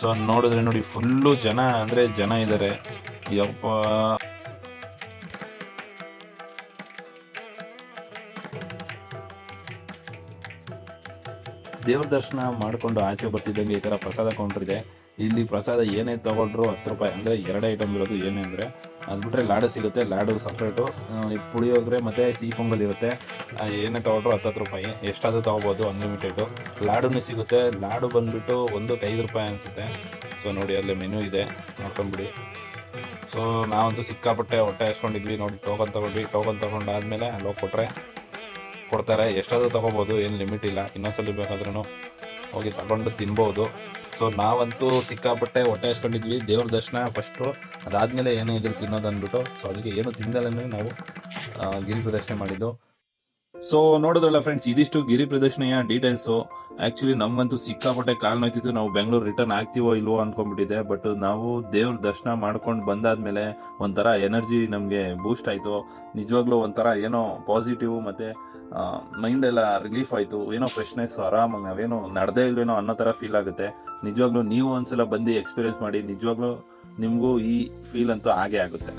ಸೊ ನೋಡಿದ್ರೆ ನೋಡಿ ಫುಲ್ಲು ಜನ ಅಂದ್ರೆ ಜನ ಇದ್ದಾರೆ ಯಪ್ಪ. ದೇವ್ರ ದರ್ಶನ ಮಾಡಿಕೊಂಡು ಆಚೆ ಬರ್ತಿದ್ದಂಗೆ ಈ ಥರ ಪ್ರಸಾದ ಕೌಂಟರ್ ಇದೆ. ಇಲ್ಲಿ ಪ್ರಸಾದ ಏನೇ ತಗೊಂಡ್ರು ಹತ್ತು ರೂಪಾಯಿ ಅಂದರೆ ಎರಡು ಐಟಮ್ ಇರೋದು ಏನೇ ಅಂದರೆ ಅದು ಬಿಟ್ಟರೆ ಲಾಡು ಸಿಗುತ್ತೆ, ಲಾಡು ಸಪ್ರೇಟು ಪುಳಿಯೋಗರೆ ಮತ್ತು ಸಿಹಿ ಪೊಂಗಲ್ ಇರುತ್ತೆ. ಏನೇ ಏನೇ ತಗೊಂಡ್ರು ಹತ್ತು ರೂಪಾಯಿ? ಎಷ್ಟಾದರೂ ತೊಗೋಬೋದು ಅನ್ಲಿಮಿಟೆಡು ಲಾಡುನೂ ಸಿಗುತ್ತೆ. ಲಾಡು ಬಂದುಬಿಟ್ಟು ಒಂದಕ್ಕೆ ಐದು ರೂಪಾಯಿ ಅನಿಸುತ್ತೆ. ಸೊ ನೋಡಿ, ಅಲ್ಲಿ ಮೆನು ಇದೆ. ನೋಡ್ಕೊಂಬಿಡಿ. ಸೊ ನಾವಂತೂ ಸಿಕ್ಕಾಪಟ್ಟೆ ಹೊಟ್ಟೆ ಹಚ್ಕೊಂಡಿದ್ವಿ ನೋಡಿ ಟೋಕನ್ ತೊಗೊಂಡ್ವಿ. ಟೋಕನ್ ತೊಗೊಂಡಾದ್ಮೇಲೆ ಅಲ್ಲಿ ಹೋಗಿ ಕೊಟ್ಟರೆ ಕೊಡ್ತಾರೆ. ಎಷ್ಟಾದರೂ ತೊಗೋಬೋದು, ಏನು ಲಿಮಿಟ್ ಇಲ್ಲ. ಇನ್ನೊಂದ್ಸಲ ಬೇಕಾದ್ರೂ ಹೋಗಿ ತಗೊಂಡು ತಿನ್ಬೋದು. ಸೊ ನಾವಂತೂ ಸಿಕ್ಕಾಪಟ್ಟೆ ಹೊಟ್ಟೆ ಹಚ್ಕೊಂಡಿದ್ವಿ ದೇವ್ರ ದರ್ಶನ ಫಸ್ಟು ಅದಾದಮೇಲೆ ಏನೇ ಇದ್ರು ತಿನ್ನೋದು ಅಂದ್ಬಿಟ್ಟು. ಸೊ ಅದಕ್ಕೆ ಏನು ತಿಂದಲೇ ನಾವು ಗಿರಿ ಪ್ರದರ್ಶನ ಮಾಡಿದ್ದು. ಸೊ ನೋಡಿದ್ರಲ್ಲ ಫ್ರೆಂಡ್ಸ್ ಇದಿಷ್ಟು ಗಿರಿ ಪ್ರದರ್ಶನೆಯ ಡೀಟೇಲ್ಸು ಆ್ಯಕ್ಚುಲಿ ನಮ್ಮಂತೂ ಸಿಕ್ಕಾಪಟ್ಟೆ ಕಾಲು ನೋಯ್ತಿತ್ತು. ನಾವು ಬೆಂಗಳೂರು ರಿಟರ್ನ್ ಆಗ್ತೀವೋ ಇಲ್ವೋ ಅಂದ್ಕೊಂಡ್ಬಿಟ್ಟಿದೆ ಬಟ್ ನಾವು ದೇವ್ರ ದರ್ಶನ ಮಾಡ್ಕೊಂಡು ಬಂದಾದ್ಮೇಲೆ ಒಂಥರ ಎನರ್ಜಿ ನಮಗೆ ಬೂಸ್ಟ್ ಆಯಿತು. ನಿಜವಾಗ್ಲೂ ಒಂಥರ ಏನೋ ಪಾಸಿಟಿವ್ ಮತ್ತು ಮೈಂಡ್ ಎಲ್ಲ ರಿಲೀಫ್ ಆಯಿತು. ಏನೋ ಫ್ರೆಶ್ನೆಸ್ ಆರಾಮಾಗಿ ನಾವೇನೋ ನಡೆದೇ ಇಲ್ವೇನೋ ಅನ್ನೋ ಥರ ಫೀಲ್ ಆಗುತ್ತೆ. ನಿಜವಾಗ್ಲೂ ನೀವು ಒಂದ್ಸಲ ಬಂದು ಎಕ್ಸ್ಪೀರಿಯನ್ಸ್ ಮಾಡಿ, ನಿಜವಾಗ್ಲೂ ನಿಮಗೂ ಈ ಫೀಲ್ ಅಂತೂ ಹಾಗೆ ಆಗುತ್ತೆ.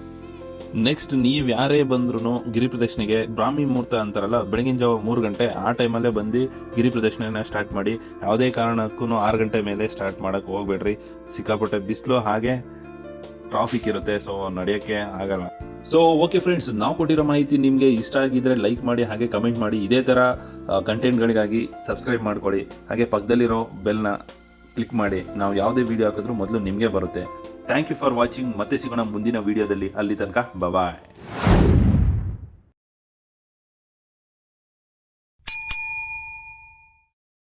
ನೆಕ್ಸ್ಟ್ ನೀವು ಯಾರೇ ಬಂದ್ರು ಗಿರಿ ಪ್ರದಕ್ಷಿಣೆಗೆ ಬ್ರಾಹ್ಮಿ ಮುಹೂರ್ತ ಅಂತಾರಲ್ಲ, ಬೆಳಗಿನ ಜಾವ ಮೂರು ಗಂಟೆ, ಆ ಟೈಮಲ್ಲೇ ಬಂದು ಗಿರಿ ಪ್ರದಕ್ಷಿಣೆನ ಸ್ಟಾರ್ಟ್ ಮಾಡಿ, ಯಾವುದೇ ಕಾರಣಕ್ಕೂ ಆರು ಗಂಟೆ ಮೇಲೆ ಸ್ಟಾರ್ಟ್ ಮಾಡೋಕೆ ಹೋಗ್ಬೇಡ್ರಿ. ಸಿಕ್ಕಾಪಟ್ಟೆ ಬಿಸಿಲು, ಹಾಗೆ ಟ್ರಾಫಿಕ್ ಇರುತ್ತೆ ಸೊ ನಡೆಯೋಕ್ಕೆ ಆಗಲ್ಲ. ಸೊ ಓಕೆ ಫ್ರೆಂಡ್ಸ್ ನಾವು ಕೊಟ್ಟಿರೋ ಮಾಹಿತಿ ನಿಮಗೆ ಇಷ್ಟ ಆಗಿದ್ರೆ ಲೈಕ್ ಮಾಡಿ, ಹಾಗೆ ಕಮೆಂಟ್ ಮಾಡಿ. ಇದೇ ಥರ ಕಂಟೆಂಟ್ಗಳಿಗಾಗಿ ಸಬ್ಸ್ಕ್ರೈಬ್ ಮಾಡ್ಕೊಳ್ಳಿ. ಹಾಗೆ ಪಕ್ಕದಲ್ಲಿರೋ ಬೆಲ್ನ ಕ್ಲಿಕ್ ಮಾಡಿ. ನಾವು ಯಾವುದೇ ವಿಡಿಯೋ ಹಾಕಿದ್ರೂ ಮೊದಲು ನಿಮಗೆ ಬರುತ್ತೆ. ಥ್ಯಾಂಕ್ ಯು ಫಾರ್ ವಾಚಿಂಗ್ ಮತ್ತೆ ಸಿಗೋಣ ಮುಂದಿನ ವೀಡಿಯೋದಲ್ಲಿ ಅಲ್ಲಿ ತನಕ ಬಾಯ್